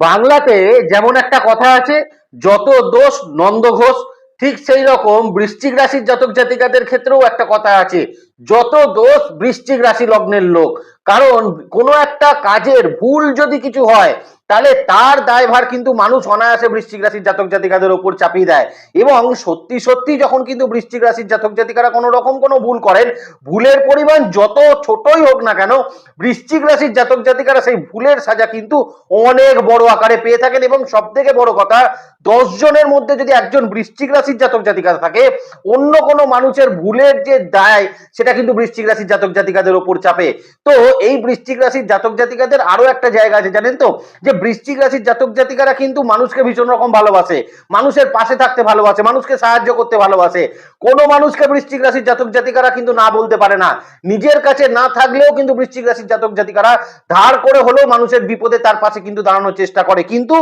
বাংলাতে যেমন একটা কথা আছে, যত দোষ নন্দ ঘোষ, ঠিক সেই রকম বৃশ্চিক রাশির জাতক জাতিকাদের ক্ষেত্রেও একটা কথা আছে। যত দোষ বৃশ্চিক রাশি লগ্নের লোক, কারণ কোনো একটা কাজের ভুল যদি কিছু হয়, তাহলে তার দায়ভার কিন্তু মানুষ অনায়াসে বৃশ্চিক রাশির জাতক জাতিকাদের ওপর চাপিয়ে দেয়। এবং সত্যি সত্যি যখন কিন্তু বৃশ্চিক রাশির জাতক জাতিকারা কোনো রকম কোনো ভুল করেন, ভুলের পরিমাণ যত ছোটই হোক না কেন, বৃশ্চিক রাশির জাতক জাতিকারা সেই ভুলের সাজা কিন্তু অনেক বড় আকারে পেয়ে থাকেন। এবং সব থেকে বড় কথা, দশ জনের মধ্যে যদি একজন বৃশ্চিক রাশির জাতক জাতিকা থাকে, অন্য কোনো মানুষের ভুলের যে দায়, সেটা কিন্তু বৃশ্চিক রাশির জাতক জাতিকাদের ওপর চাপে। তো এই বৃশ্চিক রাশির জাতক জাতিকাদের আরও একটা জায়গা আছে, জানেন তো? যে বৃশ্চিক রাশির জাতক জাতিকারা কিন্তু মানুষকে ভীষণ রকম ভালোবাসে। মানুষের পাশে থাকতে ভালোবাসে, মানুষকে সাহায্য করতে ভালোবাসে। কোনো মানুষকে বৃশ্চিক রাশির জাতক জাতিকারা কিন্তু না বলতে পারে না। নিজের কাছে না থাকলেও কিন্তু বৃশ্চিক রাশির জাতক জাতিকারা ধার করে হলেও মানুষের বিপদে তার পাশে কিন্তু দাঁড়ানোর চেষ্টা করে। কিন্তু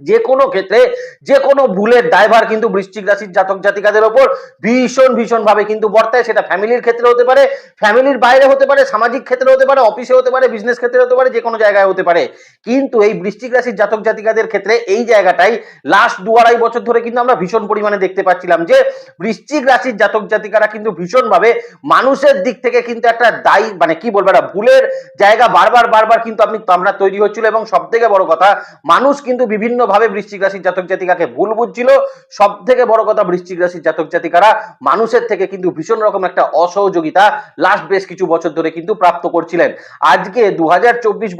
যে কোনো ক্ষেত্রে যে কোনো ভুলের দায়ভার কিন্তু বৃশ্চিক রাশির জাতক জাতিকাদের ওপর ভীষণ ভীষণ ভাবে কিন্তু বর্তায়। সেটা ফ্যামিলির ক্ষেত্রে হতে পারে, ফ্যামিলির বাইরে হতে পারে, সামাজিক ক্ষেত্রে হতে পারে, অফিসে হতে পারে, বিজনেস ক্ষেত্রে হতে পারে যে কোনো জায়গায় হতে পারে। কিন্তু এই বৃশ্চিক রাশির জাতক জাতিকাদের ক্ষেত্রে এই জায়গাটাই লাস্ট দু আড়াই বছর ধরে কিন্তু আমরা ভীষণ পরিমাণে দেখতে পাচ্ছিলাম যে, বৃশ্চিক রাশির জাতক জাতিকারা কিন্তু ভীষণ ভাবে মানুষের দিক থেকে কিন্তু একটা দায়ী মানে কি বলব, একটা ভুলের জায়গা বারবার বারবার কিন্তু আপনি, আমরা তৈরি হচ্ছিল এবং সব থেকে বড় কথা, মানুষ কিন্তু বিভিন্ন ভাবে বৃশ্চিক রাশির জাতক জাতিকাকে ভুল বুঝছিল। সব থেকে বড় কথা বৃশ্চিক রাশির জাতক জাতিকারা মানুষের থেকে কিন্তু ভীষণ রকম একটা অসহযোগিতা লাস্ট বেশ কিছু বছর ধরে কিন্তু প্রাপ্ত করছিলেন। আজকে দু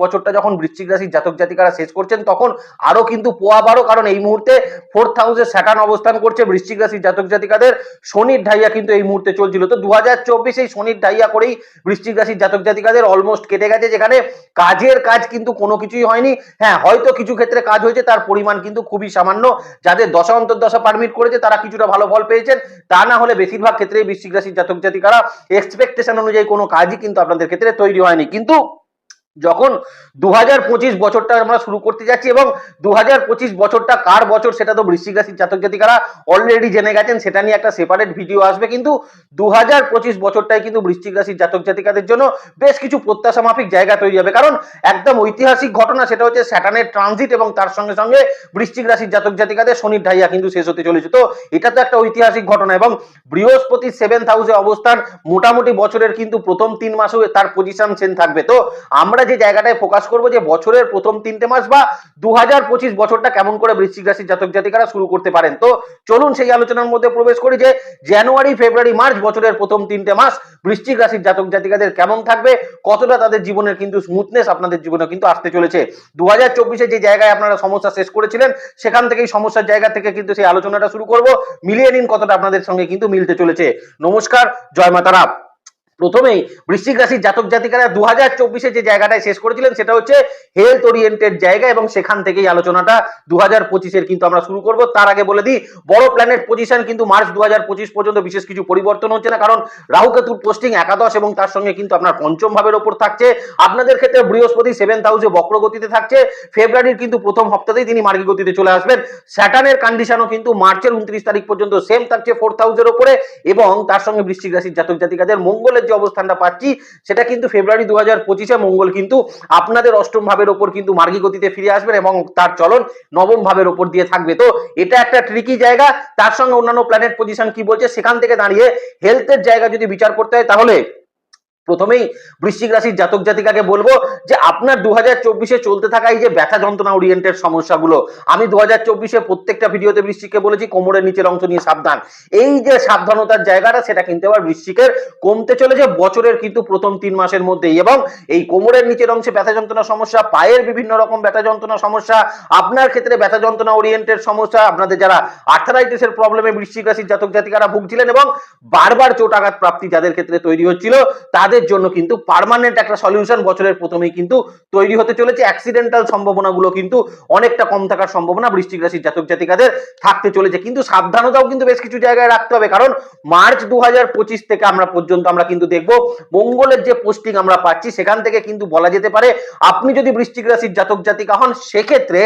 বছরটা যখন বৃশ্চিক রাশির জাতক জাতিকারা শেষ করছেন, তখন আরও কিন্তু পোয়া বারো, কারণ এই মুহূর্তে ফোর্থ হাউসে স্যাটার্ন অবস্থান করছে বৃশ্চিক রাশির জাতক জাতিকাদের। শনির ঢাইয়া কিন্তু এই মুহূর্তে চলছিল। তো দু হাজার চব্বিশ এই শনির ঢাইয়া করেই বৃশ্চিক রাশির জাতক জাতিকাদের অলমোস্ট কেটে গেছে, যেখানে কাজের কাজ কিন্তু কোনো কিছুই হয়নি। হ্যাঁ হয়তো কিছু ক্ষেত্রে কাজ হয়েছে, তার পরিমাণ কিন্তু খুবই সামান্য, যাদের দশা অন্তর্দশা পারমিট করেছে, তারা কিছুটা ভালো ফল পেয়েছেন। তা না হলে বেশিরভাগ ক্ষেত্রে বৃশ্চিক রাশির জাতক জাতিকারা এক্সপেকটেশন অনুযায়ী কোনো কাজই কিন্তু আপনাদের ক্ষেত্রে তৈরি হয়নি। কিন্তু যখন দু হাজার পঁচিশ বছরটা আমরা শুরু করতে যাচ্ছি এবং দু হাজার পঁচিশ বছরটা কার বছর সেটা তো বৃশ্চিক রাশির জাতক জাতিকারা অলরেডি জেনে গেছেন, সেটা নিয়ে একটা সেপারেট ভিডিও আসবে। কিন্তু দু হাজার পঁচিশ বছরটাই কিন্তু বৃশ্চিক রাশির জাতক জাতিকাদের জন্য বেশ কিছু প্রত্যাশা মাফিক জায়গা তৈরি হবে। কারণ একদম ঐতিহাসিক ঘটনা সেটা হচ্ছে স্যাটানের ট্রানজিট এবং তার সঙ্গে সঙ্গে বৃশ্চিক রাশির জাতক জাতিকাদের শনির ঢাইয়া কিন্তু শেষ হতে চলেছে। তো এটা তো একটা ঐতিহাসিক ঘটনা এবং বৃহস্পতি সেভেন্থ হাউসে অবস্থান মোটামুটি বছরের কিন্তু প্রথম তিন মাসেও তার পজিশন চেন থাকবে। তো আমরা যে জায়গাটায় ফোকাস করব যে বছরের প্রথম তিনটে মাস বা দু বছরটা কেমন করে বৃশ্চিক রাশির জাতক জাতিকারা শুরু করতে পারেন। তো চলুন সেই আলোচনার মধ্যে প্রবেশ করি যে জানুয়ারি, ফেব্রুয়ারি, মার্চ বছরের প্রথম তিনটে মাস বৃশ্চিক রাশির জাতক জাতিকাদের কেমন থাকবে, কতটা তাদের জীবনের কিন্তু স্মুথনেস আপনাদের জীবনে কিন্তু আসতে চলেছে। দু হাজার চব্বিশে যে জায়গায় আপনারা সমস্যা শেষ করেছিলেন, সেখান থেকেই সমস্যার জায়গা থেকে কিন্তু সেই আলোচনাটা শুরু করব। মিলিয়ে নিন কতটা আপনাদের সঙ্গে কিন্তু মিলতে চলেছে। নমস্কার, জয় মাতারা প্রথমেই বৃশ্চিক রাশির জাতক জাতিকারা দু হাজার চব্বিশে যে জায়গাটায় শেষ করেছিলেন সেটা হচ্ছে হেলথ ওরিয়েন্টেড জায়গা এবং সেখান থেকেই আলোচনাটা দু হাজার পঁচিশের কিন্তু আমরা শুরু করব। তার আগে বলে দিই, বড় প্ল্যানেট পজিশন কিন্তু মার্চ দু হাজার পঁচিশ পর্যন্ত বিশেষ কিছু পরিবর্তন হচ্ছে না, কারণ রাহুকেতুর পোস্টিং একাদশ এবং তার সঙ্গে কিন্তু আপনার পঞ্চম ভাবের ওপর থাকছে। আপনাদের ক্ষেত্রে বৃহস্পতি সেভেন্থ হাউসে বক্র গতিতে থাকছে। ফেব্রুয়ারির কিন্তু প্রথম হপ্তাতেই তিনি মার্গী গতিতে চলে আসবেন। স্যাটার্নের কন্ডিশনও কিন্তু মার্চের উনত্রিশ তারিখ পর্যন্ত সেম থাকছে ফোর্থ হাউসের ওপরে এবং তার সঙ্গে বৃশ্চিক রাশির জাতক জাতিকাদের মঙ্গলের যে অবস্থানটা পাচ্ছি, সেটা কিন্তু ফেব্রুয়ারি দু হাজার পঁচিশে মঙ্গল। কিন্তু আপনাদের অষ্টম ভাবের ওপর কিন্তু মার্গী গতিতে ফিরে আসবেন এবং তার চলন নবম ভাবের ওপর দিয়ে থাকবে। তো এটা একটা ট্রিকি জায়গা। তার সঙ্গে অন্যান্য প্ল্যানেট পজিশন কি বলছে, সেখান থেকে দাঁড়িয়ে হেলথের জায়গা যদি বিচার করতে হয়, তাহলে প্রথমেই বৃশ্চিক রাশির জাতক জাতিকাকে বলব যে আপনার দু হাজার চব্বিশে চলতে থাকা এই যে ব্যথা যন্ত্রণা ওরিয়েন্টেড সমস্যাগুলো, আমি দু হাজার চব্বিশে প্রত্যেকটা ভিডিওতে বৃশ্চিককে বলেছি, কোমরের নিচের অংশ নিয়ে সাবধান। এই যে সাবধানতার জায়গাটা, সেটা কিন্তু আবার বৃশ্চিকের কমতে চলেছে বছরের কিন্তু প্রথম তিন মাসের মধ্যেই। এবং এই কোমরের নিচের অংশে ব্যথা যন্ত্রণা সমস্যা, পায়ের বিভিন্ন রকম ব্যথা যন্ত্রণা সমস্যা, আপনার ক্ষেত্রে ব্যথা যন্ত্রণা ওরিয়েন্টেড সমস্যা, আপনাদের যারা আর্থারাইটিসের প্রবলেমে বৃশ্চিক রাশির জাতক জাতিকারা ভুগছিলেন এবং বারবার চোট আঘাত প্রাপ্তি যাদের ক্ষেত্রে তৈরি হচ্ছিল, তাদের জন্য কিন্তু পার্মানেন্ট একটা সলিউশন বছরের প্রথমেই কিন্তু তৈরি হতে চলেছে। অ্যাক্সিডেন্টাল সম্ভাবনাগুলো কিন্তু অনেকটা কম থাকার সম্ভাবনা বৃশ্চিক রাশির জাতক জাতিকাদের থাকতে চলেছে। কিন্তু সাবধানতাও কিন্তু বেশ কিছু জায়গায় রাখতে হবে। কারণ মার্চ দু থেকে আমরা পর্যন্ত আমরা কিন্তু দেখব মঙ্গলের যে পোস্টিং আমরা পাচ্ছি, সেখান থেকে কিন্তু বলা যেতে পারে আপনি যদি বৃষ্টিক রাশির জাতক জাতিকা হন, সেক্ষেত্রে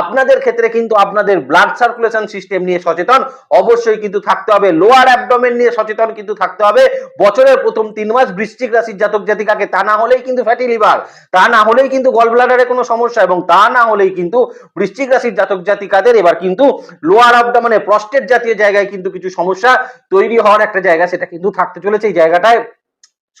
আপনাদের ক্ষেত্রে কিন্তু আপনাদের ব্লাড সার্কুলেশন সিস্টেম নিয়ে সচেতন অবশ্যই কিন্তু থাকতে হবে। লোয়ার অ্যাবডোমেন নিয়ে সচেতন কিন্তু থাকতে হবে। বছরের প্রথম তিন মাস বৃশ্চিক রাশির জাতক জাতিকাকে, তা না হলেই কিন্তু ফ্যাটি লিভার তা না হলেই কিন্তু গল ব্লাডারে কোনো সমস্যা এবং তা না হলেই কিন্তু বৃশ্চিক রাশির জাতক জাতিকাদের এবার কিন্তু লোয়ার মানে প্রস্টেট জাতীয় জায়গায় কিন্তু কিছু সমস্যা তৈরি হওয়ার একটা জায়গা সেটা কিন্তু থাকতে চলেছে। এই জায়গাটায়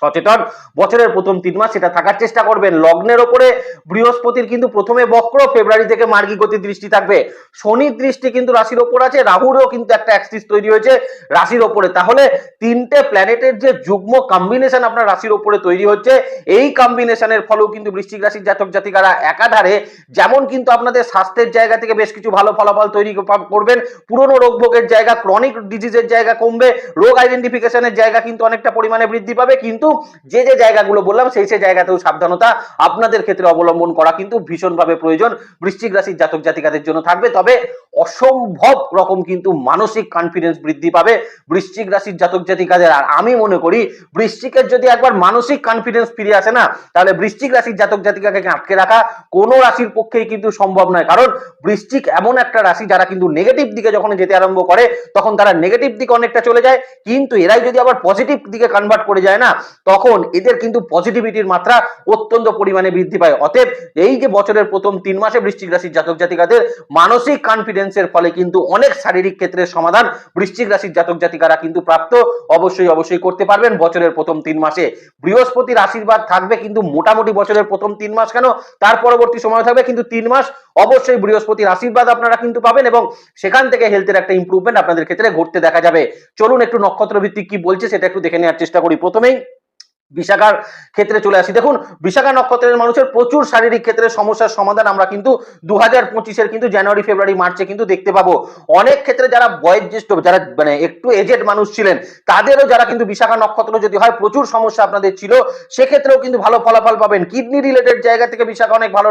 সচেতন। বছরের প্রথম তিন মাস সেটা থাকার চেষ্টা করবেন। লগ্নের ওপরে বৃহস্পতির কিন্তু প্রথমে বক্র, ফেব্রুয়ারি থেকে মার্গী গতির দৃষ্টি থাকবে। শনির দৃষ্টি কিন্তু রাশির ওপর আছে, রাহুরও কিন্তু একটা অ্যাক্সিস তৈরি হয়েছে রাশির ওপরে। তাহলে তিনটে প্ল্যানেটের যে যুগ্ম কম্বিনেশন আপনার রাশির ওপরে তৈরি হচ্ছে, এই কম্বিনেশনের ফলেও কিন্তু বৃশ্চিক রাশির জাতক জাতিকারা একাধারে যেমন কিন্তু আপনাদের স্বাস্থ্যের জায়গা থেকে বেশ কিছু ভালো ফলাফল তৈরি করবেন। পুরনো রোগ ভোগের জায়গা ক্রনিক ডিজিজের জায়গা কমবে, রোগ আইডেন্টিফিকেশনের জায়গা কিন্তু অনেকটা পরিমাণে বৃদ্ধি পাবে। কিন্তু যে যে জায়গাগুলো বললাম, সেই সেই জায়গাতেও সাবধানতা আপনাদের ক্ষেত্রে অবলম্বন করা কিন্তু ভীষণভাবে প্রয়োজন। বৃশ্চিক রাশির জাতক জাতিকাদের জন্য থাকবে। তবে অসম্ভব রকম কিন্তু মানসিক কনফিডেন্স বৃদ্ধি পাবে বৃশ্চিক রাশির জাতক জাতিকাদের। আর আমি মনে করি, বৃশ্চিকের যদি একবার মানসিক কনফিডেন্স ফিরে আসে না, তাহলে বৃশ্চিক রাশির জাতক জাতিকাকে আটকে রাখা কোনো রাশির পক্ষেই কিন্তু সম্ভব নয়। কারণ বৃশ্চিক এমন একটা রাশি যারা কিন্তু নেগেটিভ দিকে যখন যেতে আরম্ভ করে, তখন তারা নেগেটিভ দিকে অনেকটা চলে যায়। কিন্তু এরাই যদি আবার পজিটিভ দিকে কনভার্ট করে যায় না তখন এদের কিন্তু পজিটিভিটির মাত্রা অত্যন্ত পরিমাণে বৃদ্ধি পায়। অতএব এই যে বছরের প্রথম তিন মাসে বৃশ্চিক রাশির জাতক জাতিকাদের মানসিক কনফিডেন্সের ফলে কিন্তু অনেক শারীরিক ক্ষেত্রের সমাধান বৃশ্চিক রাশির জাতক জাতিকারা কিন্তু প্রাপ্ত অবশ্যই অবশ্যই করতে পারবেন বছরের প্রথম তিন মাসে। বৃহস্পতির আশীর্বাদ থাকবে কিন্তু মোটামুটি বছরের প্রথম তিন মাস কেন? তার পরবর্তী সময় থাকবে কিন্তু তিন মাস। অবশ্যই বৃহস্পতির আশীর্বাদ আপনারা কিন্তু পাবেন এবং সেখান থেকে হেলথের একটা ইমপ্রুভমেন্ট আপনাদের ক্ষেত্রে ঘটতে দেখা যাবে। চলুন একটু নক্ষত্র ভিত্তিক কি বলছে সেটা একটু দেখে নেওয়ার চেষ্টা করি প্রথমেই। বিশাখার ক্ষেত্রে চলে আসি। দেখুন, বিশাখা নক্ষত্রের মানুষের প্রচুর শারীরিক ক্ষেত্রে সমস্যার সমাধান আমরা কিন্তু দু হাজার পঁচিশের কিন্তু জানুয়ারি, ফেব্রুয়ারি, মার্চে কিন্তু দেখতে পাবো। অনেক ক্ষেত্রে যারা বয়োজ্যেষ্ঠ, যারা মানে একটু এজেড মানুষ ছিলেন, তাদেরও যারা কিন্তু বিশাখা নক্ষত্র যদি হয়, প্রচুর সমস্যা আপনাদের ছিল। সেক্ষেত্রেও কিন্তু ভালো ফলাফল পাবেন। কিডনি রিলেটেড জায়গা থেকে বিশাখা অনেক ভালো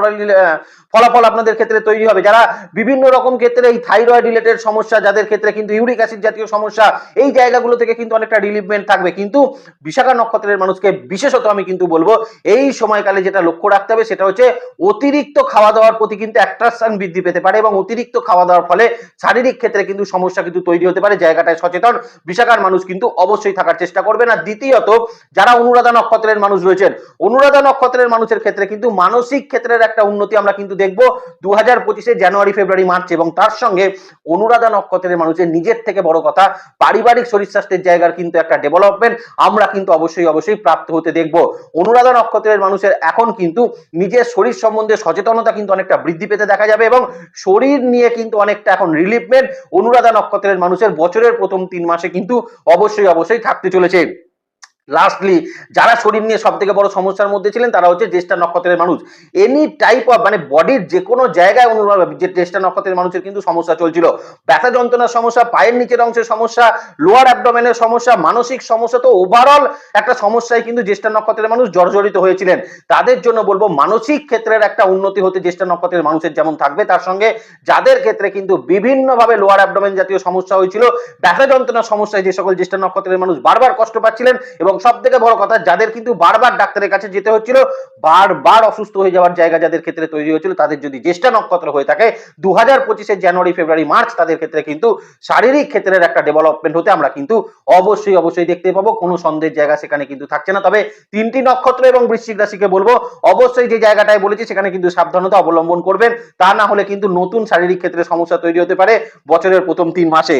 ফলাফল আপনাদের ক্ষেত্রে তৈরি হবে। যারা বিভিন্ন রকম ক্ষেত্রে এই থাইরয়েড রিলেটেড সমস্যা, যাদের ক্ষেত্রে কিন্তু ইউরিক অ্যাসিড জাতীয় সমস্যা, এই জায়গাগুলো থেকে কিন্তু অনেকটা রিলিভমেন্ট থাকবে। কিন্তু বিশাখা নক্ষত্রের মানুষকে বিশেষত আমি কিন্তু বলব, এই সময়কালে যেটা লক্ষ্য রাখতে হবে সেটা হচ্ছে অতিরিক্ত খাওয়া দাওয়ার প্রতি কিন্তু অ্যাট্রাকশন বৃদ্ধি পেতে পারে এবং অতিরিক্ত খাওয়া দাওয়ার ফলে শারীরিক ক্ষেত্রে কিন্তু সমস্যা কিন্তু তৈরি হতে পারে, জায়গাটায় সচেতন, বিশাখার মানুষ কিন্তু অবশ্যই থাকার চেষ্টা করবেন আর দ্বিতীয়ত, যারা অনুরাধা নক্ষত্রের মানুষ রয়েছেন, অনুরাধা নক্ষত্রের মানুষের ক্ষেত্রে কিন্তু মানসিক ক্ষেত্রের একটা উন্নতি আমরা কিন্তু দেখব দু হাজার পঁচিশে জানুয়ারি, ফেব্রুয়ারি, মার্চ এবং তার সঙ্গে অনুরাধা নক্ষত্রের মানুষের নিজের থেকে বড় কথা, পারিবারিক শরীর স্বাস্থ্যের জায়গার কিন্তু একটা ডেভেলপমেন্ট আমরা কিন্তু অবশ্যই অবশ্যই প্রাপ্ত হতে দেখব। অনুরাধা নক্ষত্রের মানুষের এখন কিন্তু নিজের শরীর সম্বন্ধে সচেতনতা কিন্তু অনেকটা বৃদ্ধি পেতে দেখা যাবে এবং শরীর নিয়ে কিন্তু অনেকটা এখন রিলিফমেন্ট অনুরাধা নক্ষত্রের মানুষের বছরের প্রথম তিন মাসে কিন্তু অবশ্যই অবশ্যই থাকতে চলেছে। লাস্টলি যারা শরীর নিয়ে সব থেকে বড় সমস্যার মধ্যে ছিলেন, তারা হচ্ছে জ্যেষ্ঠা নক্ষত্রের মানুষ। এনি টাইপ অফ মানে বডির যে কোনো জায়গায় অনুভব যে জ্যেষ্ঠা নক্ষত্রের মানুষের কিন্তু সমস্যা চলছিল। ব্যথা যন্ত্রণার সমস্যা, পায়ের নিচের অংশের সমস্যা লোয়ার অ্যাবডোমেনের সমস্যা, মানসিক সমস্যা, তো ওভারঅল একটা সমস্যায় কিন্তু জ্যেষ্ঠা নক্ষত্রের মানুষ জর্জরিত হয়েছিলেন। তাদের জন্য বলব, মানসিক ক্ষেত্রের একটা উন্নতি হতে জ্যেষ্ঠা নক্ষত্রের মানুষের যেমন থাকবে, তার সঙ্গে যাদের ক্ষেত্রে কিন্তু বিভিন্নভাবে লোয়ার অ্যাবডোমেন জাতীয় সমস্যা হয়েছিল, ব্যথা যন্ত্রণার সমস্যায় যে সকল জ্যেষ্ঠা নক্ষত্রের মানুষ বারবার কষ্ট পাচ্ছিলেন এবং সব থেকে বড় কথা, যাদের কিন্তু বারবার ডাক্তারের কাছে যেতে হচ্ছিল, বারবার অসুস্থ হয়ে যাওয়ার জায়গা যাদের ক্ষেত্রে তৈরি হয়েছিল, তাদের যদি জ্যেষ্ঠা নক্ষত্র হয়ে থাকে দু হাজার পঁচিশের জানুয়ারি, ফেব্রুয়ারি, মার্চ, তাদের ক্ষেত্রে কিন্তু শারীরিক ক্ষেত্রের একটা ডেভেলপমেন্ট হতে আমরা কিন্তু অবশ্যই অবশ্যই দেখতে পাবো। কোনো সন্দেহের জায়গা সেখানে কিন্তু থাকছে না। তবে তিনটি নক্ষত্র এবং বৃশ্চিক রাশিকে বলব, অবশ্যই যে জায়গাটায় বলেছি, সেখানে কিন্তু সাবধানতা অবলম্বন করবেন। তা না হলে কিন্তু নতুন শারীরিক ক্ষেত্রে সমস্যা তৈরি হতে পারে বছরের প্রথম তিন মাসে।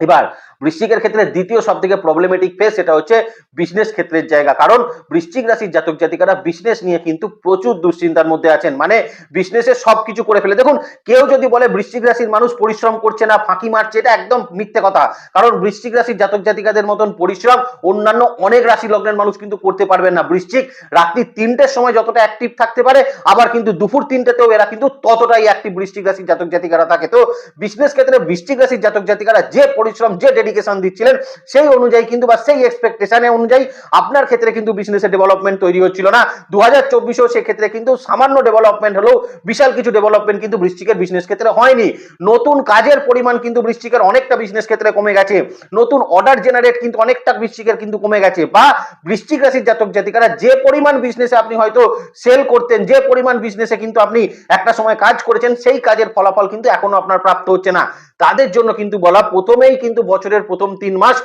এবার বৃশ্চিকের ক্ষেত্রে দ্বিতীয় সব থেকে প্রবলেমেটিক ফেস সেটা হচ্ছে বিজনেস ক্ষেত্রের জায়গা। কারণ বৃশ্চিক রাশির জাতক জাতিকারা বিজনেস নিয়ে কিন্তু প্রচুর দুশ্চিন্তার মধ্যে আছেন। মানে বিজনেসে সব কিছু করে ফেলে। দেখুন, কেউ যদি বলে বৃশ্চিক রাশির মানুষ পরিশ্রম করছে না, ফাঁকি মারছে, এটা একদম মিথ্যে কথা। কারণ বৃশ্চিক রাশির জাতক জাতিকাদের মতন পরিশ্রম অন্যান্য অনেক রাশি লগ্নের মানুষ কিন্তু করতে পারবেন না। বৃশ্চিক রাত্রি তিনটের সময় যতটা অ্যাক্টিভ থাকতে পারে, আবার কিন্তু দুপুর তিনটেতেও এরা কিন্তু ততটাই অ্যাক্টিভ বৃষ্টিক রাশির জাতক জাতিকারা থাকে। তো বিজনেস ক্ষেত্রে বৃষ্টিক রাশির জাতক জাতিকারা যে পরিশ্রম, যে দিচ্ছিলেন, সেই অনুযায়ী কিন্তু বা সেই এক্সপেকটেশনে অনুযায়ী আপনার ক্ষেত্রে কিন্তু বিজনেসের ডেভেলপমেন্ট তৈরি হচ্ছিল না। দু হাজার চব্বিশেও সেক্ষেত্রে কিন্তু সামান্য ডেভেলপমেন্ট হলেও বিশাল কিছু ডেভেলপমেন্ট কিন্তু বৃশ্চিকের বিজনেস ক্ষেত্রে হয়নি। নতুন কাজের পরিমাণ কিন্তু বৃশ্চিকের অনেকটা বিজনেস ক্ষেত্রে কমে গেছে। নতুন অর্ডার জেনারেট কিন্তু অনেকটা বৃষ্টিকের কিন্তু কমে গেছে। বা বৃশ্চিক রাশির জাতক জাতিকারা যে পরিমাণ বিজনেসে আপনি হয়তো সেল করতেন, যে পরিমাণ বিজনেসে কিন্তু আপনি একটা সময় কাজ করেছেন, সেই কাজের ফলাফল কিন্তু এখনও আপনার প্রাপ্ত হচ্ছে না। তাদের জন্য কিন্তু বলা প্রথমেই কিন্তু বছরের প্রথম তিন মাস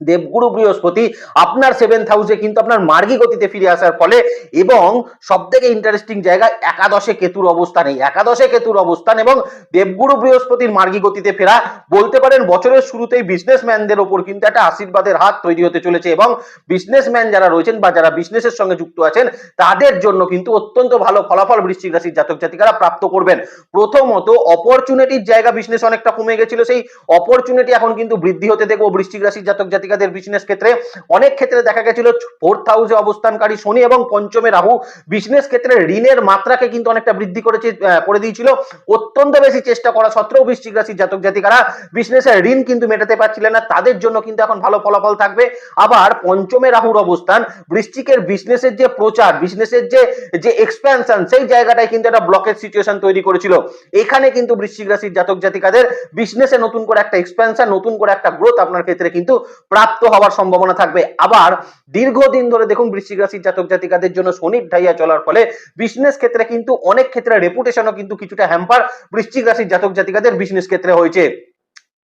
দেবগুরু বৃহস্পতি আপনার সেভেন্থ হাউসে কিন্তু আপনার মার্গী গতিতে ফিরে আসার ফলে এবং সব থেকে ইন্টারেস্টিং জায়গা একাদশে কেতুর অবস্থান। এই একাদশে কেতুর অবস্থান এবং দেবগুরু বৃহস্পতির মার্গী গতিতে ফেরা বলতে পারেন বছরের শুরুতেই বিজনেসম্যানদের ওপর কিন্তু একটা আশীর্বাদের হাত তৈরি হতে চলেছে এবং বিজনেসম্যান যারা রয়েছেন বা যারা বিজনেসের সঙ্গে যুক্ত আছেন, তাদের জন্য কিন্তু অত্যন্ত ভালো ফলাফল বৃশ্চিক রাশির জাতক জাতিকারা প্রাপ্ত করবেন। প্রথমত অপরচুনিটির জায়গা বিজনেস অনেকটা কমে গেছিল। সেই অপরচুনিটি এখন কিন্তু বৃদ্ধি হতে দেখব বৃশ্চিক রাশির জাতক জাতিকাদের বিজনেস ক্ষেত্রে অনেক ক্ষেত্রে দেখা গেছিল ফোর্থ হাউসে অবস্থানকারী শনি এবং পঞ্চমে রাহু। বিজনেস ক্ষেত্রে ঋণের মাত্রাকে কিন্তু অনেকটা বৃদ্ধি করেছে করে দিয়েছিল। অত্যন্ত বেশি চেষ্টা করা সত্ত্বেও বৃশ্চিক রাশির জাতক জাতিকারা বিজনেসের ঋণ কিন্তু মেটাতে পারছিলেন না। তাদের জন্য কিন্তু এখন ভালো ফলাফল থাকবে। আবার পঞ্চমে রাহুর অবস্থান, বৃশ্চিকের বিজনেসের যে প্রচার বিজনেসের যে যে এক্সপ্যানশন সেই জায়গাটায় কিন্তু একটা ব্লকের সিচুয়েশন তৈরি করেছিল। এখানে কিন্তু বৃশ্চিক রাশির জাতক জাতিকাদের বিজনেসে নতুন করে একটা এক্সপ্যানশন নতুন করে একটা গ্রোথ আপনার ক্ষেত্রে কিন্তু প্রাপ্ত হওয়ার সম্ভাবনা থাকবে। আবার দীর্ঘদিন ধরে দেখুন বৃশ্চিক রাশির জাতক জাতিকাদের জন্য শনির ঢাইয়া চলার ফলে বিজনেস ক্ষেত্রে কিন্তু অনেক ক্ষেত্রে রেপুটেশনও কিন্তু কিছুটা হ্যাম্পার বৃশ্চিক রাশির জাতক জাতিকাদের বিজনেস ক্ষেত্রে হয়েছে।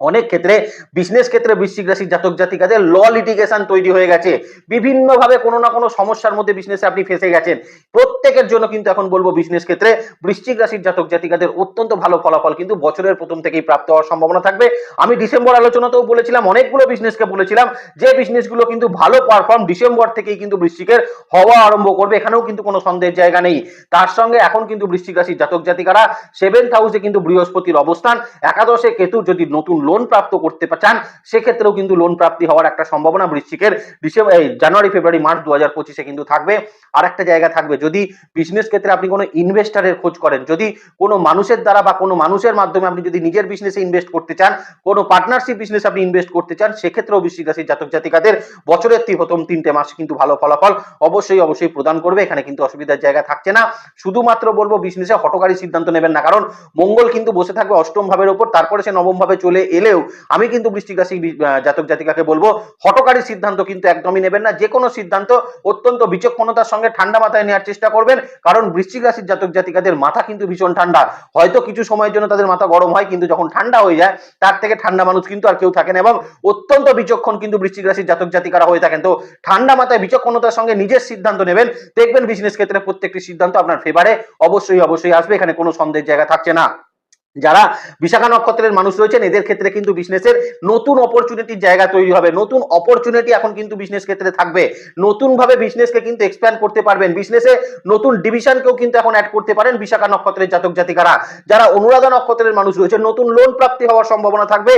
অনেক ক্ষেত্রে বিজনেস ক্ষেত্রে বৃশ্চিক রাশির জাতক জাতিকাদের ল লিটিগেশন তৈরি হয়ে গেছে। বিভিন্নভাবে কোনো না কোনো সমস্যার মধ্যে বিজনেসে আপনি ফেসে গেছেন। প্রত্যেকের জন্য কিন্তু এখন বলব বিজনেস ক্ষেত্রে বৃশ্চিক রাশির জাতক জাতিকাদের অত্যন্ত ভালো ফলাফল কিন্তু বছরের প্রথম থেকেই প্রাপ্ত হওয়ার সম্ভাবনা থাকবে। আমি ডিসেম্বর আলোচনাতেও বলেছিলাম, অনেকগুলো বিজনেসকে বলেছিলাম, যে বিজনেসগুলো কিন্তু ভালো পারফর্ম ডিসেম্বর থেকেই কিন্তু বৃশ্চিকের হওয়া আরম্ভ করবে, এখানেও কিন্তু কোনো সন্দেহের জায়গা নেই। তার সঙ্গে এখন কিন্তু বৃশ্চিক রাশির জাতক জাতিকারা সেভেন্থ হাউসে কিন্তু বৃহস্পতির অবস্থান, একাদশে কেতু যদি নতুন লোন প্রাপ্ত করতে চান, সেক্ষেত্রেও কিন্তু লোন প্রাপ্তি হওয়ার একটা সম্ভাবনা বৃশ্চিকের ডিসেম্বর জানুয়ারি ফেব্রুয়ারি মার্চ দু হাজার পঁচিশে কিন্তু থাকবে। আর একটা জায়গা থাকবে, যদি বিজনেস ক্ষেত্রে আপনি কোনো ইনভেস্টারের খোঁজ করেন। যদি কোনো মানুষের দ্বারা বা কোনো মানুষের মাধ্যমে আপনি যদি নিজের বিজনেসে ইনভেস্ট করতে চান, কোনো পার্টনারশিপ বিজনেস আপনি ইনভেস্ট করতে চান, সেক্ষেত্রেও বৃশ্চিক রাশির জাতক জাতিকাদের বছরের প্রথম তিনটে মাস কিন্তু ভালো ফলাফল অবশ্যই অবশ্যই প্রদান করবে। এখানে কিন্তু অসুবিধার জায়গা থাকছে না। শুধুমাত্র বলব বিজনেসে হটকারী সিদ্ধান্ত নেবেন না। কারণ মঙ্গল কিন্তু বসে থাকবে অষ্টম ভাবের উপর তারপরে সে নবম ভাবে চলে এলেও আমি কিন্তু বৃশ্চিক রাশি জাতক জাতিকাকে বলব হটকারী সিদ্ধান্ত কিন্তু একদমই নেবেন না। যে কোনো সিদ্ধান্ত অত্যন্ত বিচক্ষণতার সঙ্গে ঠান্ডা মাথায় নেওয়ার চেষ্টা করবেন, কারণ বৃশ্চিক রাশির জাতক জাতিকাদের মাথা কিন্তু ভীষণ ঠান্ডা। হয়তো কিছু সময়ের জন্য তাদের মাথা গরম হয়, কিন্তু যখন ঠান্ডা হয়ে যায়, তার থেকে ঠান্ডা মানুষ কিন্তু আর কেউ থাকে না এবং অত্যন্ত বিচক্ষণ কিন্তু বৃশ্চিক রাশির জাতক জাতিকারা হয়ে থাকেন। তো ঠান্ডা মাথায় বিচক্ষণতার সঙ্গে নিজের সিদ্ধান্ত নেবেন। দেখবেন বিজনেস ক্ষেত্রে প্রত্যেকটি সিদ্ধান্ত আপনার ফেভারে অবশ্যই অবশ্যই আসবে, এখানে কোনো সন্দেহের জায়গা থাকছে না। যারা বিশাখা নক্ষত্রের মানুষ রয়েছেন, এদের ক্ষেত্রে কিন্তু বিজনেসের নতুন অপরচুনিটির জায়গা তৈরি হবে। নতুন অপরচুনিটি এখন কিন্তু বিজনেস ক্ষেত্রে থাকবে। নতুন ভাবে বিজনেসকে কিন্তু এক্সপ্যান্ড করতে পারবেন। বিজনেসে নতুন ডিভিশনকেও কিন্তু এখন অ্যাড করতে পারেন বিশাখা নক্ষত্রের জাতক জাতিকারা। যারা অনুরাধা নক্ষত্রের মানুষ রয়েছে নতুন লোন প্রাপ্তি হওয়ার সম্ভাবনা থাকবে।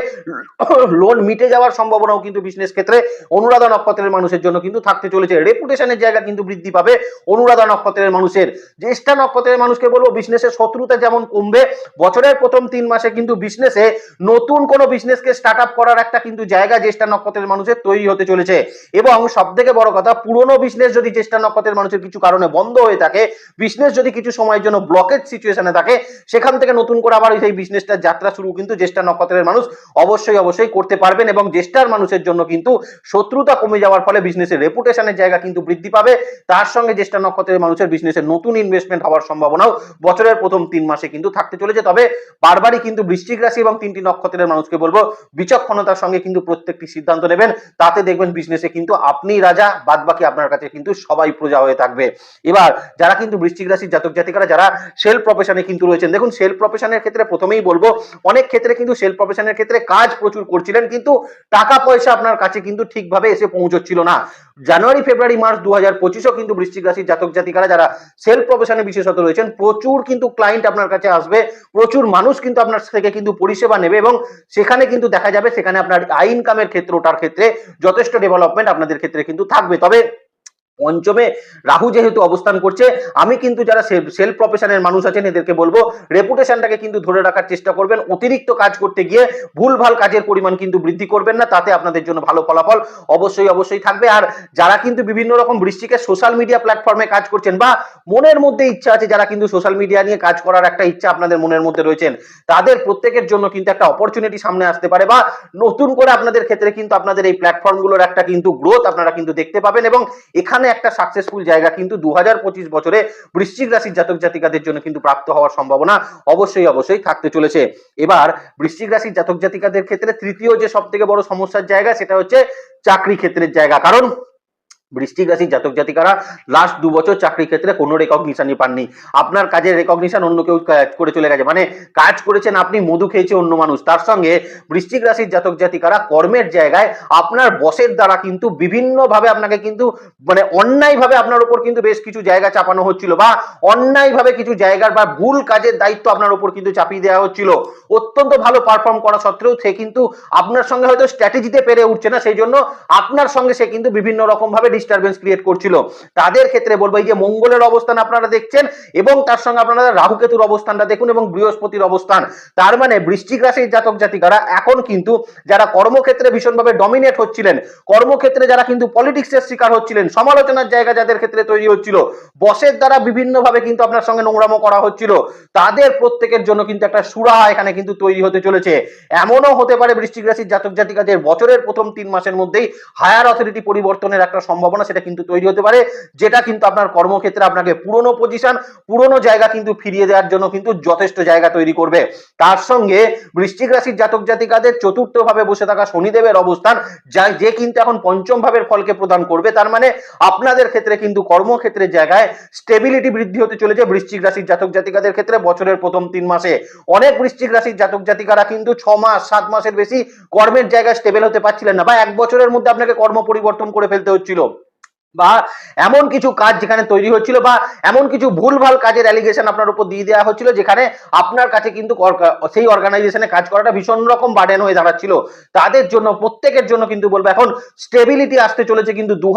লোন মিটে যাওয়ার সম্ভাবনাও কিন্তু বিজনেস ক্ষেত্রে অনুরাধা নক্ষত্রের মানুষের জন্য কিন্তু থাকতে চলেছে। রেপুটেশনের জায়গা কিন্তু বৃদ্ধি পাবে অনুরাধা নক্ষত্রের মানুষের। জ্যেষ্ঠা নক্ষত্রের মানুষকে বলব বিজনেসের শত্রুতা যেমন কমবে, বছরের প্রথম তিন মাসে কিন্তু বিজনেসে নতুন কোনো বিজনেসকে স্টার্ট আপ করার একটা কিন্তু জায়গা জ্যেষ্ঠা নক্ষত্রের মানুষের তৈরি হতে চলেছে। এবং সব থেকে বড় কথা, পুরনো বিজনেস যদি জ্যেষ্ঠা নক্ষত্রের মানুষের কিছু কারণে বন্ধ হয়ে থাকে বিজনেস যদি কিছু সময়ের জন্য ব্লকেজ সিচুয়েশনে থাকে, সেখান থেকে নতুন করে আবার সেই বিজনেসটার যাত্রা শুরু কিন্তু জ্যেষ্ঠা নক্ষত্রের মানুষ অবশ্যই অবশ্যই করতে পারবেন এবং জ্যেষ্ঠার মানুষের জন্য কিন্তু শত্রুতা কমে যাওয়ার ফলে বিজনেসের রেপুটেশনের জায়গা কিন্তু বৃদ্ধি পাবে। তার সঙ্গে জ্যেষ্ঠা নক্ষত্রের মানুষের বিজনেসের নতুন ইনভেস্টমেন্ট হওয়ার সম্ভাবনাও বছরের প্রথম তিন মাসে কিন্তু থাকতে চলেছে। তবে বারবারই কিন্তু বৃশ্চিক রাশি এবং তিনটি নক্ষত্রের মানুষকে বলব, বিচক্ষণতার সঙ্গে কিন্তু প্রত্যেকটি সিদ্ধান্ত নেবেন। তাতে দেখবেন বিজনেসে কিন্তু আপনি রাজা বাদ বাকি আপনার কাছে কিন্তু সবাই প্রজা হয়ে থাকবে। এবার, যারা কিন্তু বৃশ্চিক রাশির জাতক জাতিকারা, যারা সেল প্রফেশনে কিন্তু রয়েছেন, দেখুন সেল প্রফেশনের ক্ষেত্রে প্রথমেই বলব, অনেক ক্ষেত্রে কিন্তু সেল প্রফেশনের ক্ষেত্রে কাজ প্রচুর করছিলেন, কিন্তু টাকা পয়সা আপনার কাছে কিন্তু ঠিকভাবে এসে পৌঁছচ্ছিল না। জানুয়ারি, ফেব্রুয়ারি, মার্চ দু হাজার পঁচিশও কিন্তু বৃষ্টিক রাশির জাতক জাতিকারা, যারা সেল প্রফেশনে বিশেষত রয়েছেন, প্রচুর কিন্তু ক্লায়েন্ট আপনার কাছে আসবে, প্রচুর মানুষ কিন্তু আপনার থেকে কিন্তু পরিষেবা নেবে এবং সেখানে কিন্তু দেখা যাবে সেখানে আপনার আই ইনকামের ক্ষেত্রটার ক্ষেত্রে যথেষ্ট ডেভেলপমেন্ট আপনাদের ক্ষেত্রে কিন্তু থাকবে। তবে পঞ্চমে রাহু যেহেতু অবস্থান করছে, আমি কিন্তু যারা সেলফ প্রফেশনের মানুষ আছেন, এদেরকে বলব রেপুটেশনটাকে কিন্তু ধরে রাখার চেষ্টা করবেন। অতিরিক্ত কাজ করতে গিয়ে ভুলভাল কাজের পরিমাণ কিন্তু বৃদ্ধি করবেন না, তাতে আপনাদের জন্য ভালো ফলাফল অবশ্যই অবশ্যই থাকবে। আর যারা কিন্তু বিভিন্ন রকম বৃষ্টিকে সোশ্যাল মিডিয়া প্ল্যাটফর্মে কাজ করছেন বা মনের মধ্যে ইচ্ছা আছে, যারা কিন্তু সোশ্যাল মিডিয়া নিয়ে কাজ করার একটা ইচ্ছা আপনাদের মনের মধ্যে রয়েছেন, তাদের প্রত্যেকের জন্য কিন্তু একটা অপরচুনিটি সামনে আসতে পারে বা নতুন করে আপনাদের ক্ষেত্রে কিন্তু আপনাদের এই প্ল্যাটফর্মগুলোর একটা কিন্তু গ্রোথ আপনারা কিন্তু দেখতে পাবেন এবং এখানে একটা সাকসেসফুল জায়গা কিন্তু দু বছরে বৃশ্চিক রাশির জাতক জাতিকাদের জন্য কিন্তু প্রাপ্ত হওয়ার সম্ভাবনা অবশ্যই অবশ্যই থাকতে চলেছে। এবার বৃশ্চিক রাশির জাতক জাতিকাদের ক্ষেত্রে তৃতীয় যে সব থেকে বড় সমস্যার জায়গা সেটা হচ্ছে চাকরি ক্ষেত্রের জায়গা। কারণ বৃষ্টিক রাশির জাতক জাতিকারা লাস্ট দু বছর চাকরি ক্ষেত্রে কোনো রেকগনিশনই পাননি। আপনার কাজের রেকগনিশন অন্য কেউ কাজ করে চলে গেছে। মানে কাজ করেছেন আপনি, মধু খেয়েছে অন্য মানুষ। তার সঙ্গে বৃশ্চিক রাশির জাতক জাতিকারা কর্মের জায়গায় আপনার বসের দ্বারা কিন্তু বিভিন্নভাবে আপনাকে কিন্তু মানে অন্যায়ভাবে আপনার উপর কিন্তু বেশ কিছু জায়গা চাপানো হচ্ছিল বা অন্যায়ভাবে কিছু জায়গার বা ভুল কাজের দায়িত্ব আপনার উপর কিন্তু চাপিয়ে দেওয়া হচ্ছিল। অত্যন্ত ভালো পারফর্ম করা সত্ত্বেও সে কিন্তু আপনার সঙ্গে হয়তো স্ট্র্যাটেজিতে পেরে উঠছে না। সেই জন্য আপনার সঙ্গে সে কিন্তু বিভিন্ন রকম ভাবে ডিস্টারবেন্স ক্রিয়েট করছিল। তাদের ক্ষেত্রে বলব, এই যে মঙ্গলের অবস্থান আপনারা দেখছেন, এবং তার সঙ্গে আপনারা রাহু কেতুর অবস্থানটা দেখুন, এবং বৃহস্পতির অবস্থান। তার মানে বৃশ্চিক রাশির জাতক জাতিকারা এখন কিন্তু যারা কর্মক্ষেত্রে ভীষণভাবে ডমিনেট হচ্ছিলেন, কর্মক্ষেত্রে যারা কিন্তু পলিটিক্সের শিকার হচ্ছিলেন, সমালোচনার জায়গা যাদের ক্ষেত্রে তৈরি হচ্ছিল, বসের দ্বারা বিভিন্নভাবে কিন্তু আপনার সঙ্গে নোংরামো করা হচ্ছিল, তাদের প্রত্যেকের জন্য কিন্তু একটা সুরাহা এখানে কিন্তু তৈরি হতে চলেছে। এমনও হতে পারে বৃশ্চিক রাশির জাতক জাতিকাদের বছরের প্রথম তিন মাসের মধ্যেই হায়ার অথরিটি পরিবর্তনের একটা সম্ভাবনা সেটা কিন্তু তৈরি হতে পারে, যেটা কিন্তু আপনার কর্মক্ষেত্রে আপনাকে পুরনো পজিশন পুরনো জায়গা কিন্তু ফিরিয়ে দেওয়ার জন্য কিন্তু যথেষ্ট জায়গা তৈরি করবে। তার সঙ্গে বৃশ্চিক রাশির জাতক জাতিকাদের চতুর্থ ভাবে বসে থাকা শনিদেবের অবস্থান, যা যে কিন্তু এখন পঞ্চম ভাবের ফলকে প্রদান করবে, তার মানে আপনাদের ক্ষেত্রে কিন্তু কর্মক্ষেত্রের জায়গায় স্টেবিলিটি বৃদ্ধি হতে চলেছে বৃশ্চিক রাশির জাতক জাতিকাদের ক্ষেত্রে বছরের প্রথম তিন মাসে। অনেক বৃশ্চিক রাশির জাতক জাতিকারা কিন্তু ছ মাস, সাত মাসের বেশি কর্মের জায়গায় স্টেবল হতে পারছিলেন না বা এক বছরের মধ্যে আপনাকে কর্ম পরিবর্তন করে ফেলতে হচ্ছিল। বা এমন কিছু কাজ যেখানে তৈরি হচ্ছিল বা এমন কিছু ভুলভাল কাজের অ্যালিগেশন আপনার উপর দিয়ে দেওয়া হচ্ছিল যেখানে আপনার কাছে কিন্তু সেই অর্গানাইজেশনে কাজ করাটা ভীষণ রকম বার্ডেন হয়ে দাঁড়াচ্ছিল। তাদের জন্য, প্রত্যেকের জন্য কিন্তু বলব, এখন স্টেবিলিটি আসতে চলেছে কিন্তু দু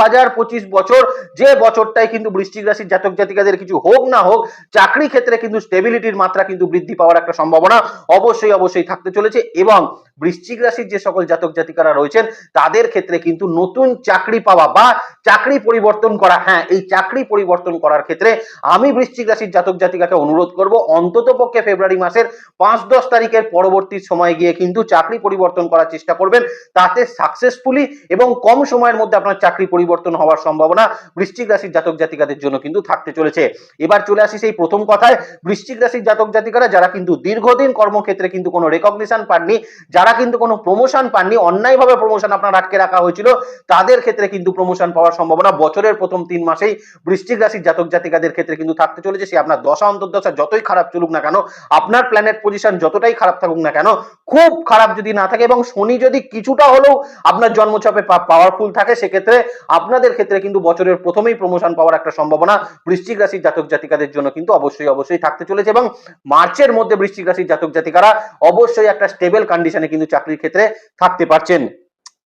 বছর, যে বছরটাই কিন্তু বৃশ্চিক রাশির জাতক জাতিকাদের কিছু হোক না হোক, চাকরি ক্ষেত্রে কিন্তু স্টেবিলিটির মাত্রা কিন্তু বৃদ্ধি পাওয়ার একটা সম্ভাবনা অবশ্যই অবশ্যই থাকতে চলেছে এবং বৃশ্চিক রাশির যে সকল জাতক জাতিকারা রয়েছেন, তাদের ক্ষেত্রে কিন্তু নতুন চাকরি পাওয়া বা চাকরি পরিবর্তন করা হ্যাঁ এই চাকরি পরিবর্তন করার ক্ষেত্রে আমি বৃশ্চিক রাশির জাতক জাতিকাকে অনুরোধ করব, অন্তত পক্ষে ফেব্রুয়ারি মাসের পাঁচ দশ তারিখের পরবর্তী সময় গিয়ে কিন্তু চাকরি পরিবর্তন করার চেষ্টা করবেন। তাতে সাকসেসফুলি এবং কম সময়ের মধ্যে আপনার চাকরি পরিবর্তন হওয়ার সম্ভাবনা বৃশ্চিক রাশির জাতক জাতিকাদের জন্য কিন্তু থাকতে চলেছে। এবার চলে আসি সেই প্রথম কথায়, বৃশ্চিক রাশির জাতক জাতিকারা যারা কিন্তু দীর্ঘদিন কর্মক্ষেত্রে কিন্তু কোনো রেকগনিশন পাননি, যারা কিন্তু কোনো প্রমোশন পাননি, অন্যায়ভাবে প্রমোশন আপনার আটকে রাখা হয়েছিল, তাদের ক্ষেত্রে কিন্তু প্রমোশন পাওয়ার সম্ভাবনা বছরের প্রথম তিন মাসেই বৃশ্চিক রাশির জাতক জাতিকাদের ক্ষেত্রে কিন্তু থাকতে চলেছে, সে আপনার দশা, অন্তর্দশা যতই খারাপ চলুক না কেন, আপনার প্ল্যানেট পজিশন যতটাই খারাপ থাকুক না কেন, খুব খারাপ যদি না থাকে এবং শনি যদি কিছুটা হলেও আপনার জন্মছাপে পাওয়ারফুল থাকে, সেক্ষেত্রে আপনাদের ক্ষেত্রে কিন্তু বছরের প্রথমেই প্রমোশন পাওয়ার একটা সম্ভাবনা বৃশ্চিক রাশির জাতক জাতিকাদের জন্য কিন্তু অবশ্যই অবশ্যই থাকতে চলেছে এবং মার্চের মধ্যে বৃশ্চিক রাশির জাতক জাতিকারা অবশ্যই একটা স্টেবল কন্ডিশনে কিন্তু চাকরির ক্ষেত্রে থাকতে পারছেন।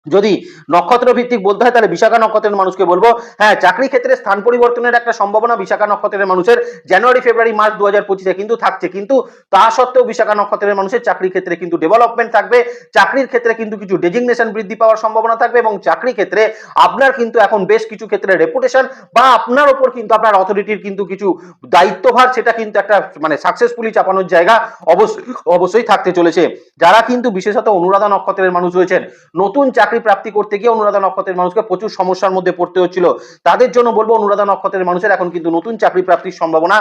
যদি নক্ষত্র ভিত্তিক বলতে হয়, তাহলে বিশাখা নক্ষত্রের মানুষকে বলব। হ্যাঁ চাকরি ক্ষেত্রে স্থান পরিবর্তনের একটা সম্ভাবনা বিশাখা নক্ষত্রের মানুষের। জানুয়ারি, ফেব্রুয়ারি, মার্চ দু হাজার পঁচিশে কিন্তু থাকছে। কিন্তু তা সত্ত্বেও বিশাখা নক্ষত্রের মানুষের চাকরি ক্ষেত্রে কিন্তু ডেভেলপমেন্ট থাকবে। চাকরির ক্ষেত্রে কিন্তু কিছু ডেজিগনেশন বৃদ্ধি পাওয়ার সম্ভাবনা থাকবে এবং চাকরি ক্ষেত্রে আপনার কিন্তু এখন বেশ কিছু ক্ষেত্রে রেপুটেশন বা আপনার ওপর কিন্তু আপনার অথরিটির কিন্তু কিছু দায়িত্বভার, সেটা কিন্তু একটা মানে সাকসেসফুলি চাপানোর জায়গা অবশ্যই অবশ্যই থাকতে চলেছে। যারা কিন্তু বিশেষত অনুরাধা নক্ষত্রের মানুষ রয়েছেন, নতুন চাকরি প্রাপ্তি করতে গিয়ে অনুরাধা নক্ষত্রের মানুষকে প্রচুর সমস্যার মধ্যে পড়তে হচ্ছিল। তাদের জন্য বলব, অনুরাধা নক্ষত্রের মানুষের এখন কিন্তু নতুন চাকরি প্রাপ্তির সম্ভাবনা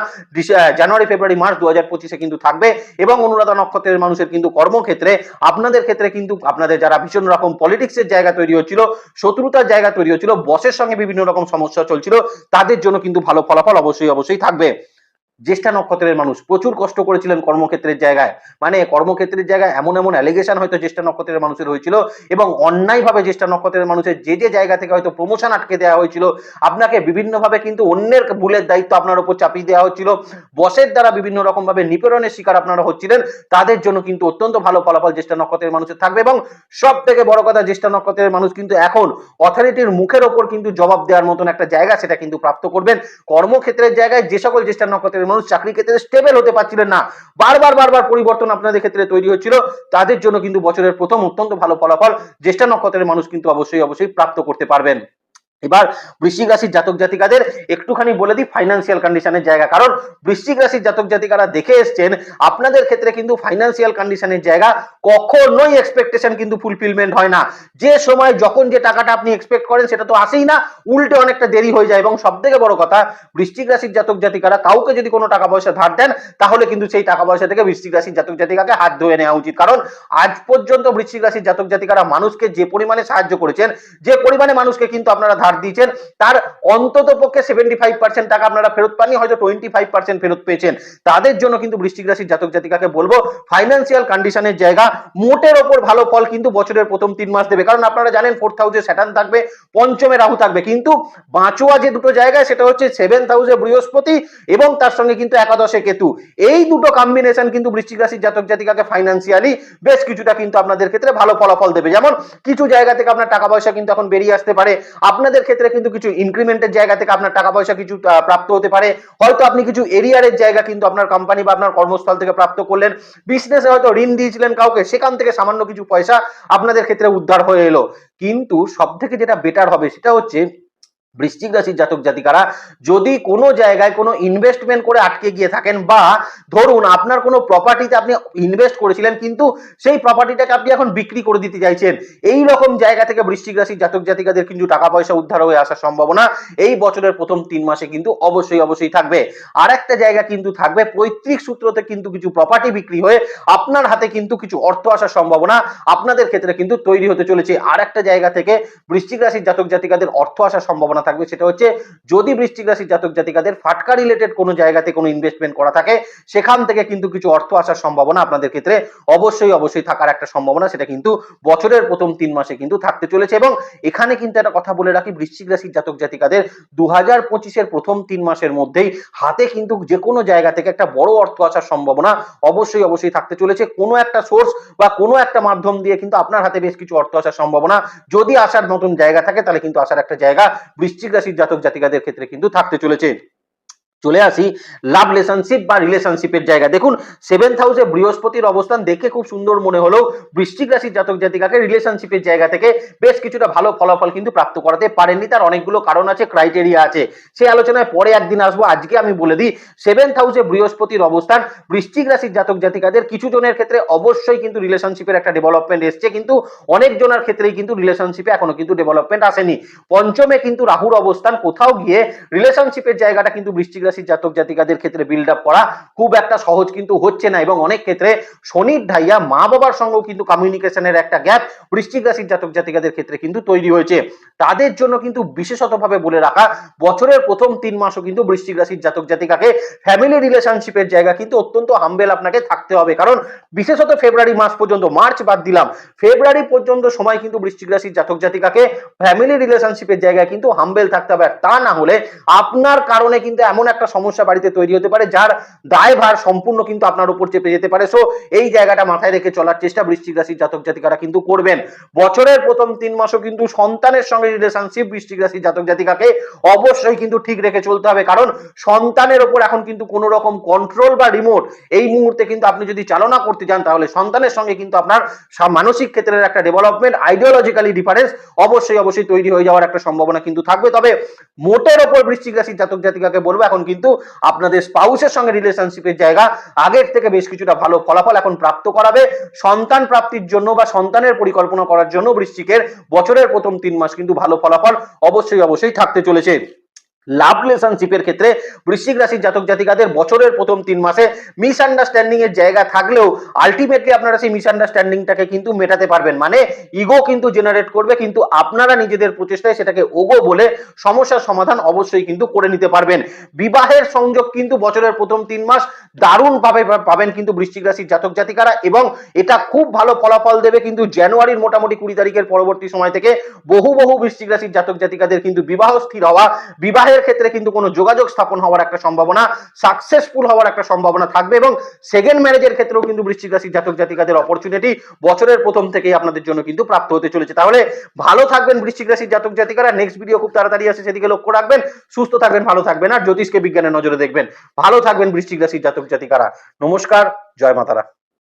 জানুয়ারি, ফেব্রুয়ারি, মার্চ দু হাজার পঁচিশে কিন্তু থাকবে এবং অনুরাধা নক্ষত্রের মানুষের কিন্তু কর্মক্ষেত্রে, আপনাদের ক্ষেত্রে কিন্তু আপনাদের যারা ভীষণ রকম পলিটিক্সের জায়গা তৈরি হচ্ছিল, শত্রুতার জায়গা তৈরি হচ্ছিল বসের সঙ্গে বিভিন্ন রকম সমস্যা চলছিল, তাদের জন্য কিন্তু ভালো ফলাফল অবশ্যই অবশ্যই থাকবে। জ্যেষ্ঠা নক্ষত্রের মানুষ প্রচুর কষ্ট করেছিলেন কর্মক্ষেত্রের জায়গায়। মানে কর্মক্ষেত্রের জায়গায় এমন এমন অ্যালিগেশন হয়তো জ্যেষ্ঠা নক্ষত্রের মানুষের হয়েছিল এবং অন্যায়ভাবে জ্যেষ্ঠা নক্ষত্রের মানুষের যে যে জায়গা থেকে হয়তো প্রমোশন আটকে দেওয়া হয়েছিল, আপনাকে বিভিন্নভাবে কিন্তু অন্যের ভুলের দায়িত্ব আপনার উপর চাপিয়ে দেওয়া হচ্ছিল বসের দ্বারা বিভিন্ন রকম ভাবে নিপীড়নের শিকার আপনারা হচ্ছিলেন। তাদের জন্য কিন্তু অত্যন্ত ভালো ফলাফল জ্যেষ্ঠা নক্ষত্রের মানুষের থাকবে এবং সব থেকে বড় কথা জ্যেষ্ঠা নক্ষত্রের মানুষ কিন্তু এখন অথরিটির মুখের ওপর কিন্তু জবাব দেওয়ার মতন একটা জায়গা সেটা কিন্তু প্রাপ্ত করবেন। কর্মক্ষেত্রের জায়গায় যে সকল জ্যেষ্ঠা নক্ষত্রের মানুষ চাকরি ক্ষেত্রে স্টেবেল হতে পারছিলেন না। বারবার বারবার পরিবর্তন আপনাদের ক্ষেত্রে তৈরি হচ্ছিল। তাদের জন্য কিন্তু বছরের প্রথম অত্যন্ত ভালো ফলাফল। জ্যেষ্ঠা নক্ষত্রের মানুষ কিন্তু অবশ্যই অবশ্যই প্রাপ্ত করতে পারবেন। এবার বৃশ্চিক রাশির জাতক জাতিকাদের একটুখানি বলে দিই ফাইন্যান্সিয়াল কন্ডিশনের জায়গা। কারণ বৃশ্চিক রাশির জাতক জাতিকারা দেখে এসছেন, আপনাদের ক্ষেত্রে কিন্তু ফাইন্যান্সিয়াল কন্ডিশনের জায়গা কখনোই এক্সপেকটেশন কিন্তু ফুলফিলমেন্ট হয় না। যে সময় যখন যে টাকাটা আপনি এক্সপেক্ট করেন সেটা তো আসেই না, উল্টে অনেকটা দেরি হয়ে যায়। এবং সব থেকে বড় কথা, বৃশ্চিক রাশির জাতক জাতিকারা কাউকে যদি কোনো টাকা পয়সা ধার দেন, তাহলে কিন্তু সেই টাকা পয়সা থেকে বৃশ্চিক রাশির জাতক জাতিকাকে হাত ধুয়ে নেওয়া উচিত। কারণ আজ পর্যন্ত বৃশ্চিক রাশির জাতক জাতিকারা মানুষকে যে পরিমাণে সাহায্য করেছেন, যে পরিমাণে মানুষকে কিন্তু আপনারা ধার দিয়েছেন। তার অন্তত পক্ষে সেভেন্টি ফাইভ পার্সেন্ট টাকা আপনারা ফেরত পাননি, হয়তো টোয়েন্টি ফাইভ পার্সেন্ট ফেরত পেয়েছেন। তাদের জন্য কিন্তু বৃশ্চিক রাশির জাতক জাতিকাকে বলব ফাইন্যান্সিয়াল কন্ডিশনের জায়গা, মোটের ওপর ভালো ফল কিন্তু বছরের প্রথম তিন মাস দেবে। কারণ আপনারা জানেন ফোর্থ হাউসে স্যাটার্ন থাকবে, পঞ্চমে রাহু থাকবে। কিন্তু বাঁচোয়া যে দুটো জায়গায় সেটা হচ্ছে সেভেন্থ হাউসে বৃহস্পতি এবং তার সঙ্গে কিন্তু একাদশে কেতু। এই দুটো কম্বিনেশন কিন্তু বৃশ্চিক রাশির জাতক জাতিকাকে ফাইন্যান্সিয়ালি বেশ কিছুটা কিন্তু আপনাদের ক্ষেত্রে ভালো ফলাফল দেবে। যেমন, কিছু জায়গা থেকে আপনার টাকা পয়সা কিন্তু এখন বেরিয়ে আসতে পারে। আপনাদের ক্ষেত্রে কিন্তু কিছু ইনক্রিমেন্টের জায়গা থেকে আপনার টাকা পয়সা কিছু প্রাপ্ত হতে পারে। হয়তো আপনি কিছু এরিয়ারের জায়গা কিন্তু আপনার কোম্পানি বা আপনার কর্মস্থল থেকে প্রাপ্ত করলেন। বিজনেসে হয়তো ঋণ দিয়েছিলেন কাউকে, সেখান থেকে সামান্য কিছু পয়সা আপনাদের ক্ষেত্রে উদ্ধার হয়ে এলো। কিন্তু সব থেকে যেটা বেটার হবে সেটা হচ্ছে বৃশ্চিক রাশির জাতক জাতিকারা যদি কোনো জায়গায় কোনো ইনভেস্টমেন্ট করে আটকে গিয়ে থাকেন বা ধরুন আপনার কোনো প্রপার্টিতে আপনি ইনভেস্ট করেছিলেন কিন্তু সেই প্রপার্টিটাকে আপনি এখন বিক্রি করে দিতে চাইছেন, এই রকম জায়গা থেকে বৃশ্চিক রাশির জাতক জাতিকাদের কিন্তু টাকা পয়সা উদ্ধার হয়ে আসার সম্ভাবনা এই বছরের প্রথম তিন মাসে কিন্তু অবশ্যই অবশ্যই থাকবে। আর একটা জায়গা কিন্তু থাকবে, পৈতৃক সূত্রতে কিন্তু কিছু প্রপার্টি বিক্রি হয়ে আপনার হাতে কিন্তু কিছু অর্থ আসার সম্ভাবনা আপনাদের ক্ষেত্রে কিন্তু তৈরি হতে চলেছে। আর একটা জায়গা থেকে বৃশ্চিক রাশির জাতক জাতিকাদের অর্থ আসার সম্ভাবনা থাকবে সেটা হচ্ছে যদি বৃশ্চিক রাশির জাতক জাতিকাদের ফাটকা রিলেটেড কোনো জায়গাতে কোনো ইনভেস্টমেন্ট করা থাকে, সেখান থেকে কিন্তু কিছু অর্থ আসার সম্ভাবনা আপনাদের ক্ষেত্রে অবশ্যই অবশ্যই থাকার একটা সম্ভাবনা, সেটা কিন্তু বছরের প্রথম তিন মাসে কিন্তু থাকতে চলেছে। এবং এখানে কিন্তু একটা কথা বলে রাখি, বৃশ্চিক রাশির জাতক জাতিকাদের দু হাজার পঁচিশের প্রথম তিন মাসের মধ্যেই হাতে কিন্তু যে কোনো জায়গা থেকে একটা বড় অর্থ আসার সম্ভাবনা অবশ্যই অবশ্যই থাকতে চলেছে। কোনো একটা সোর্স বা কোনো একটা মাধ্যম দিয়ে কিন্তু আপনার হাতে বেশ কিছু অর্থ আসার সম্ভাবনা। যদি আসার নতুন জায়গা থাকে, তাহলে কিন্তু আসার একটা জায়গা বৃশ্চিক রাশির জাতক জাতিকাদের ক্ষেত্রে কিন্তু থাকতে চলেছে। চলে আসি লাভ রিলেশনশিপ বা রিলেশনশিপের জায়গা দেখুন সেভেন্থ হাউসে বৃহস্পতির অবস্থান দেখে খুব সুন্দর মনে হলেও বৃশ্চিক রাশির জাতক জাতিকাকে রিলেশনশিপের জায়গা থেকে বেশ কিছুটা ভালো ফলাফল কিন্তু প্রাপ্ত করাতে পারেননি। তার অনেকগুলো কারণ আছে ক্রাইটেরিয়া আছে। সেই আলোচনায় পরে একদিন আসব। আজকে আমি বলে দিই সেভেন্থ হাউসে বৃহস্পতির অবস্থান বৃশ্চিক রাশির জাতক জাতিকাদের কিছু জনের ক্ষেত্রে অবশ্যই কিন্তু রিলেশনশিপের একটা ডেভেলপমেন্ট এসছে। কিন্তু অনেক জনের ক্ষেত্রেই কিন্তু রিলেশনশিপে এখনও কিন্তু ডেভেলপমেন্ট আসেনি। পঞ্চমে কিন্তু রাহুর অবস্থান। কোথাও গিয়ে রিলেশনশিপের জায়গাটা কিন্তু বৃশ্চিক রাশির জাতক জাতিকাদের ক্ষেত্রে বিল্ড আপ করা খুব একটা সহজ কিন্তু হচ্ছে না এবং অনেক ক্ষেত্রে শনির ঢাইয়া মা বাবার সঙ্গেও কিন্তু কমিউনিকেশনের একটা গ্যাপ বৃশ্চিক রাশির জাতক জাতিকাদের ক্ষেত্রে কিন্তু তৈরি হয়েছে। তাদের জন্য কিন্তু বিশেষতভাবে বলে রাখা, বছরের প্রথম তিন মাসও কিন্তু বৃশ্চিক রাশির জাতক জাতিকাকে ফ্যামিলি রিলেশনশিপের জায়গা কিন্তু অত্যন্ত হাম্বেল আপনাকে থাকতে হবে। কারণ বিশেষত ফেব্রুয়ারি মাস পর্যন্ত, মার্চ বাদ দিলাম, ফেব্রুয়ারি পর্যন্ত সময় কিন্তু বৃশ্চিক রাশির জাতক জাতিকাকে ফ্যামিলি রিলেশনশিপের জায়গায় কিন্তু হাম্বেল থাকতে হবে। আর তা না হলে আপনার কারণে কিন্তু এমন একটা সমস্যা বাড়িতে তৈরি হতে পারে, যার দায়ভার সম্পূর্ণ কিন্তু আপনার উপর চেপে যেতে পারে। সো এই জায়গাটা মাথায় রেখে চলার চেষ্টা বৃশ্চিক রাশির জাতক জাতিকারা কিন্তু করবেন। বছরের প্রথম তিন মাসও কিন্তু সন্তানের সঙ্গে রিলেশনশিপ বৃশ্চিক রাশির জাতক জাতিকাকে অবশ্যই কিন্তু ঠিক রেখে চলতে হবে। কারণ সন্তানের ওপর এখন কিন্তু কোনো রকম কন্ট্রোল বা রিমোট এই মুহূর্তে কিন্তু আপনি যদি চালনা করতে চান তাহলে সন্তানের সঙ্গে কিন্তু আপনার মানসিক ক্ষেত্রের একটা ডেভেলপমেন্ট আইডিওলজিক্যালি ডিফারেন্স অবশ্যই অবশ্যই তৈরি হয়ে যাওয়ার একটা সম্ভাবনা কিন্তু থাকবে। তবে মোটের ওপর বৃশ্চিক রাশির জাতক জাতিকাকে বলব, এখন কিন্তু আপনাদের স্পাউসের সঙ্গে রিলেশনশিপের জায়গা আগের থেকে বেশ কিছুটা ভালো ফলাফল এখন প্রাপ্ত করাবে। সন্তান প্রাপ্তির জন্য বা সন্তানের পরিকল্পনা করার জন্য বৃশ্চিকের বছরের প্রথম তিন মাস কিন্তু ভালো ফলাফল অবশ্যই অবশ্যই থাকতে চলেছে। লাভ রিলেশনশিপের ক্ষেত্রে বৃশ্চিক রাশির জাতক জাতিকাদের বছরের প্রথম তিন মাসে মিস আন্ডারস্ট্যান্ডিং এর জায়গা থাকলেও আলটিমেটলি আপনারা সেই মিস আন্ডারস্ট্যান্ডিংটাকে কিন্তু মেটাতে পারবেন। মানে ইগো কিন্তু জেনারেট করবে, কিন্তু আপনারা নিজেদের প্রচেষ্টায় সেটাকে ওগো বলে সমস্যার সমাধান অবশ্যই কিন্তু করে নিতে পারবেন। বিবাহের সংযোগ কিন্তু বছরের প্রথম তিন মাস দারুণ ভাবে পাবেন কিন্তু বৃশ্চিক রাশির জাতক জাতিকারা এবং এটা খুব ভালো ফলাফল দেবে কিন্তু জানুয়ারির মোটামুটি কুড়ি তারিখের পরবর্তী সময় থেকে বহু বহু বৃশ্চিক রাশির জাতক জাতিকাদের কিন্তু বিবাহ স্থির হওয়া বিবাহের ক্ষেত্রে কিন্তু কোনো যোগাযোগ স্থাপন হওয়ার একটা সম্ভাবনা সাকসেসফুল হওয়ার একটা সম্ভাবনা থাকবে এবং সেকেন্ড ম্যারেজের ক্ষেত্রেও কিন্তু বৃশ্চিক রাশির জাতক জাতিকাদের অপরচুনিটি বছরের প্রথম থেকেই আপনাদের জন্য কিন্তু প্রাপ্ত হতে চলেছে। তাহলে ভালো থাকবেন বৃশ্চিক রাশির জাতক জাতিকারা। নেক্সট ভিডিও খুব তাড়াতাড়ি আসে, সেদিকে লক্ষ্য রাখবেন। সুস্থ থাকবেন, ভালো থাকবেন আর জ্যোতিষকে বিজ্ঞানের নজরে দেখবেন। ভালো থাকবেন বৃশ্চিক রাশির জাতক জাতিকারা। নমস্কার, জয় মাতারা।